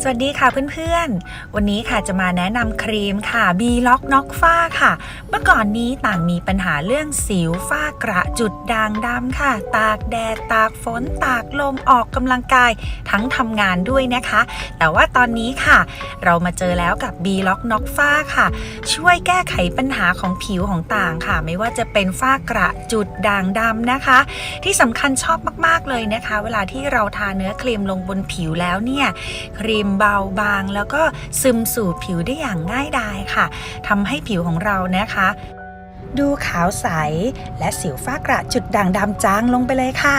สวัสดีค่ะเพื่อนๆ วันนี้ค่ะจะมาแนะนำครีมค่ะ B Lock น็อกฝ้าค่ะ เมื่อก่อนนี้ต่างมีปัญหาเรื่องสิวฝ้ากระจุดด่างดำค่ะ ตากแดดตากฝนตากลมออกกำลังกาย ทั้งทำงานด้วยนะคะ แต่ว่าตอนนี้ค่ะ เรามาเจอแล้วกับ B Lock น็อกฝ้าค่ะ ช่วยแก้ไขปัญหาของผิวของต่างค่ะ ไม่ว่าจะเป็นฝ้ากระจุดด่างดำนะคะ ที่สำคัญชอบมากๆเลยนะคะ เวลาที่เราทาเนื้อครีมลงบนผิวแล้วเนี่ยครีมเบาบาง แล้วก็ซึมสู่ผิวได้อย่างง่ายดายค่ะทำให้ผิวของเรานะคะ ดูขาวใส และสิวฝ้ากระจุดด่างดำจางลงไปเลยค่ะ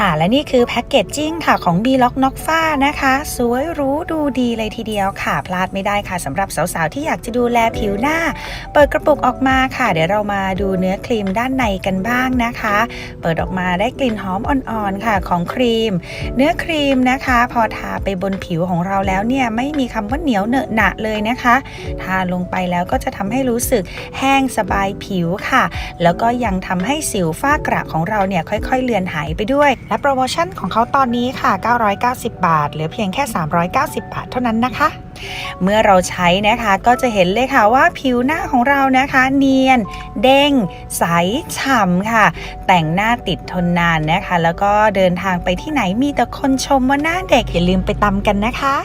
ค่ะ และนี่คือแพ็กเกจจิ้งค่ะของ B Lock น็อกฝ้านะคะ สวยรู้ดูดีเลยทีเดียวค่ะ พลาดไม่ได้ค่ะสำหรับสาวๆ ที่อยากจะดูแลผิวหน้า เปิดกระปุกออกมาค่ะ เดี๋ยวเรามาดูเนื้อครีมด้านในกันบ้างนะคะ เปิดออกมาได้กลิ่นหอมอ่อนๆค่ะของครีม เนื้อครีมนะคะ พอทาไปบนผิวของเราแล้วเนี่ยไม่มีคำว่าเหนียวเหนอะหนะเลยนะคะ ทาลงไปแล้วก็จะทำให้รู้สึกแห้งสบายผิวค่ะ แล้วก็ยังทำให้สิวฝ้ากระของเราเนี่ยค่อย ๆ เลือนหายไปด้วยและโปรโมชั่นของเขาตอนนี้ค่ะ 990 บาท เหลือเพียงแค่ 390 บาทเท่านั้นนะคะ เมื่อเราใช้นะคะก็จะเห็นเลยค่ะว่าผิวหน้าของเรานะคะ เนียน เด้ง ใส ฉ่ำค่ะ แต่งหน้าติดทนนานนะคะ แล้วก็เดินทางไปที่ไหนมีแต่คนชมว่าหน้าเด็กอย่าลืมไปตำกันนะคะ